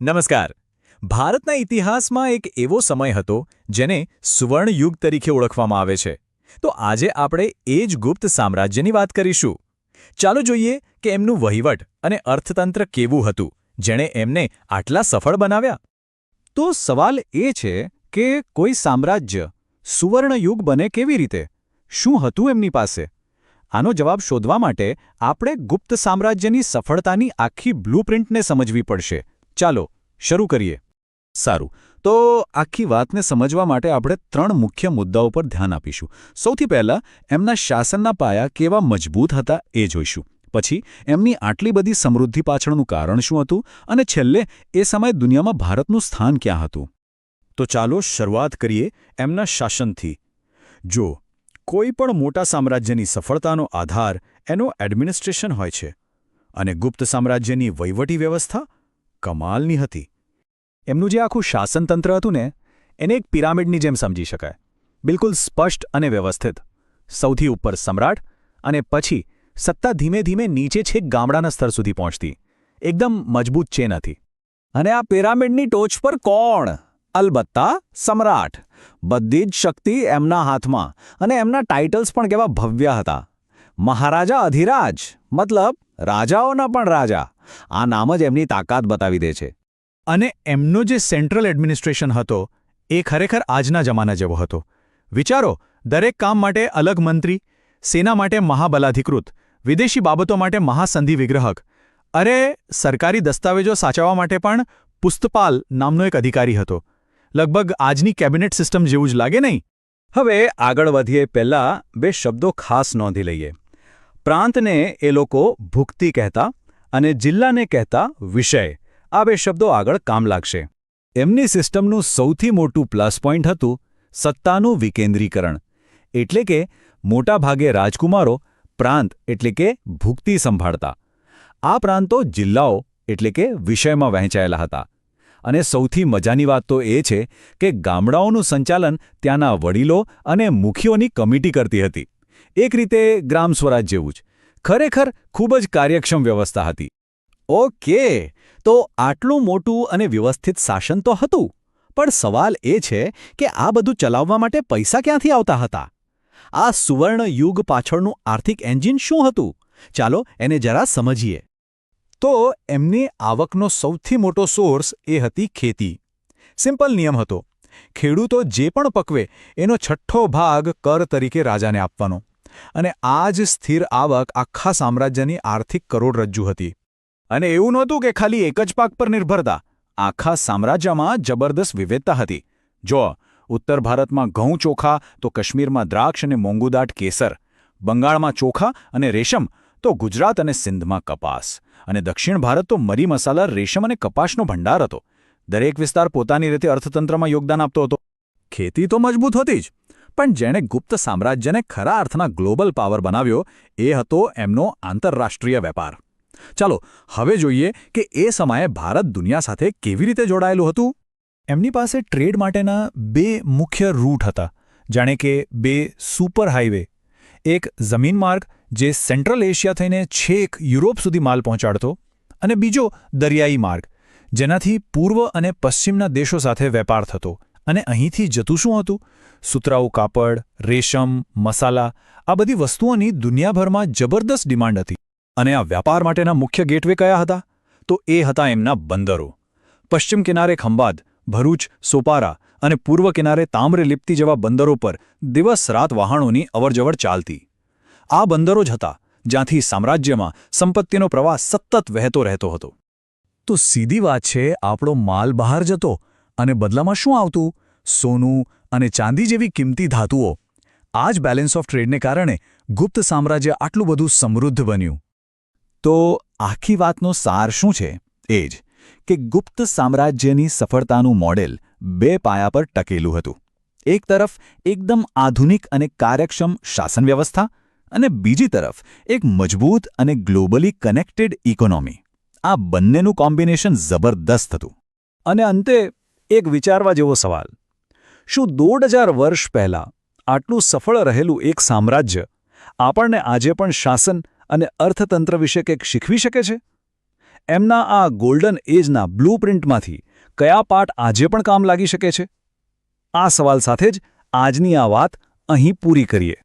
નમસ્કાર. ભારતના ઇતિહાસમાં એક એવો સમય હતો જેને સુવર્ણયુગ તરીકે ઓળખવામાં આવે છે. તો આજે આપણે એ જ ગુપ્ત સામ્રાજ્યની વાત કરીશું. ચાલો જોઈએ કે એમનું વહીવટ અને અર્થતંત્ર કેવું હતું, જેણે એમને આટલા સફળ બનાવ્યા. તો સવાલ એ છે કે કોઈ સામ્રાજ્ય સુવર્ણયુગ બને કેવી રીતે? શું હતું એમની પાસે? આનો જવાબ શોધવા માટે આપણે ગુપ્ત સામ્રાજ્યની સફળતાની આખી બ્લુપ્રિન્ટને સમજવી પડશે. ચાલો, શરૂ કરીએ. સારું. તો આખી વાતને સમજવા માટે આપણે ત્રણ મુખ્ય મુદ્દાઓ પર ધ્યાન આપીશું. સૌથી પહેલા, એમના શાસનના પાયા કેવા મજબૂત હતા એ જોઈશું. પછી, એમની આટલી બધી સમૃદ્ધિ પાછળનું કારણ શું હતું અને છેલ્લે, એ સમયે દુનિયામાં ભારતનું સ્થાન ક્યાં હતું? તો ચાલો શરૂઆત કરીએ એમના શાસનથી. જો, કોઈ પણ મોટા સામ્રાજ્યની સફળતાનો આધાર એનો એડમિનિસ્ટ્રેશન હોય છે અને ગુપ્ત સામ્રાજ્યની વહીવટી વ્યવસ્થા કમાલની હતી. એમનું જે આખું શાસનતંત્ર હતું ને, એને એક પિરામિડની જેમ સમજી શકાય. બિલકુલ સ્પષ્ટ અને વ્યવસ્થિત. સૌથી ઉપર સમ્રાટ અને પછી સત્તા ધીમે ધીમે નીચે છેક ગામડાના સ્તર સુધી પહોંચતી. એકદમ મજબૂત ચેન હતી. અને આ પિરામિડની ટોચ પર કોણ? અલબત્તા સમ્રાટ. બધી જ શક્તિ એમના હાથમાં અને એમના ટાઇટલ્સ પણ કેવા ભવ્ય હતા. મહારાજા અધિરાજ, મતલબ રાજાઓના પણ રાજા. આ નામ જ એમની તાકાત બતાવી દે છે. અને એમનો જે સેન્ટ્રલ એડમિનિસ્ટ્રેશન હતો, એ ખરેખર આજના જમાના જેવો હતો. વિચારો, દરેક કામ માટે અલગ મંત્રી, સેના માટે મહાબલાધિકૃત, વિદેશી બાબતો માટે મહાસંધિ વિગ્રહક. અરે, સરકારી દસ્તાવેજો સાચવવા માટે પણ પુસ્તપાલ નામનો એક અધિકારી હતો. લગભગ આજની કેબિનેટ સિસ્ટમ જેવું જ લાગે નહીં? હવે આગળ વધીએ પહેલાં બે શબ્દો ખાસ નોંધી લઈએ. પ્રાંતને એ લોકો ભુક્તિ કહેતા અને જિલ્લાને કહેતા વિષય. આ બે શબ્દો આગળ કામ લાગશે. એમની સિસ્ટમનું સૌથી મોટું પ્લસ પોઈન્ટ હતું સત્તાનું વિકેન્દ્રીકરણ. એટલે કે મોટાભાગે રાજકુમારો પ્રાંત એટલે કે ભૂક્તિ સંભાળતા. આ પ્રાંતો જિલ્લાઓ એટલે કે વિષયમાં વહેંચાયેલા હતા. અને સૌથી મજાની વાત તો એ છે કે ગામડાઓનું સંચાલન ત્યાંના વડીલો અને મુખીઓની કમિટી કરતી હતી. એક રીતે ગ્રામ સ્વરાજ જેવું જ. ખરેખર ખૂબ જ કાર્યક્ષમ વ્યવસ્થા હતી. ઓકે, તો આટલું મોટું અને વ્યવસ્થિત શાસન તો હતું, પણ સવાલ એ છે કે આ બધું ચલાવવા માટે પૈસા ક્યાંથી આવતા હતા? આ સુવર્ણ યુગ પાછળનું આર્થિક એન્જિન શું હતું? ચાલો એને જરા સમજીએ. તો એમની આવકનો સૌથી મોટો સોર્સ એ હતી ખેતી. સિમ્પલ નિયમ હતો. ખેડૂતો જે પણ પકવે, એનો છઠ્ઠો ભાગ કર તરીકે રાજાને આપવાનો. અને આ જ સ્થિર આવક આખા સામ્રાજ્યની આર્થિક કરોડરજ્જુ હતી. અને એવું નહોતું કે ખાલી એક જ પાક પર નિર્ભરતા. આખા સામ્રાજ્યમાં જબરદસ્ત વિવિધતા હતી. જો, ઉત્તર ભારતમાં ઘઉં ચોખા, તો કાશ્મીરમાં દ્રાક્ષ અને મોંગુદાટ કેસર, બંગાળમાં ચોખા અને રેશમ, તો ગુજરાત અને સિંધમાં કપાસ. અને દક્ષિણ ભારત તો મરી મસાલા, રેશમ અને કપાસનો ભંડાર હતો. દરેક વિસ્તાર પોતાની રીતે અર્થતંત્રમાં યોગદાન આપતો હતો. ખેતી તો મજબૂત હતી જ. પણ જેણે ગુપ્ત સામ્રાજ્યને ખરા અર્થના ગ્લોબલ પાવર બનાવ્યો, એ હતો એમનો આંતરરાષ્ટ્રીય વેપાર. ચાલો, હવે જોઈએ કે એ સમયે ભારત દુનિયા સાથે કેવી રીતે જોડાયેલું હતું? એમની પાસે ટ્રેડ માટેના બે મુખ્ય રૂટ હતા, જાણે કે બે સુપર હાઈવે એક જમીન માર્ગ, જે સેન્ટ્રલ એશિયા થઈને છેક યુરોપ સુધી માલ પહોંચાડતો, અને બીજો દરિયાઈ માર્ગ, જેનાથી પૂર્વ અને પશ્ચિમના દેશો સાથે વેપાર થતો અને અહીંથી જતું શું હતું? સુતરાઉ, કાપડ, રેશમ, મસાલા, આ બધી વસ્તુઓની દુનિયાભરમાં જબરદસ્ત ડિમાન્ડ હતી. અને આ વ્યાપાર માટેના મુખ્ય ગેટવે કયા હતા? તો એ હતા એમના બંદરો. પશ્ચિમ કિનારે ખંભાત ભરૂચ, સોપારા અને પૂર્વ કિનારે તામ્રે લિપ્તિ જેવા બંદરો પર દિવસ રાત વહાણોની અવરજવર ચાલતી. આ બંદરો જ હતા, જ્યાંથી સામ્રાજ્યમાં સંપત્તિનો પ્રવાહ સતત વહેતો રહેતો હતો. તો સીધી વાત છે, આપણો માલ બહાર જતો અને બદલામાં શું આવતું? સોનું અને ચાંદી જેવી કિંમતી ધાતુઓ. આ જ બેલેન્સ ઓફ ટ્રેડને કારણે ગુપ્ત સામ્રાજ્ય આટલું બધું સમૃદ્ધ બન્યું. તો આખી વાતનો સાર શું છે? એ જ કે ગુપ્ત સામ્રાજ્યની સફળતાનું મોડેલ બે પાયા પર ટકેલું હતું. એક તરફ એકદમ આધુનિક અને કાર્યક્ષમ શાસન વ્યવસ્થા અને બીજી તરફ એક મજબૂત અને ગ્લોબલી કનેક્ટેડ ઇકોનોમી આ બંનેનું કોમ્બિનેશન જબરદસ્ત હતું. અને અંતે એક વિચારવા જેવો સવાલ. શું દોઢ હજાર વર્ષ પહેલાં આટલું સફળ રહેલું એક સામ્રાજ્ય આપણને આજે પણ શાસન અને અર્થતંત્ર વિશે કંઈક શીખવી શકે છે? એમના આ ગોલ્ડન એજના બ્લૂપ્રિન્ટમાંથી કયા પાઠ આજે પણ કામ લાગી શકે છે? આ સવાલ સાથે જ આજની આ વાત અહીં પૂરી કરીએ.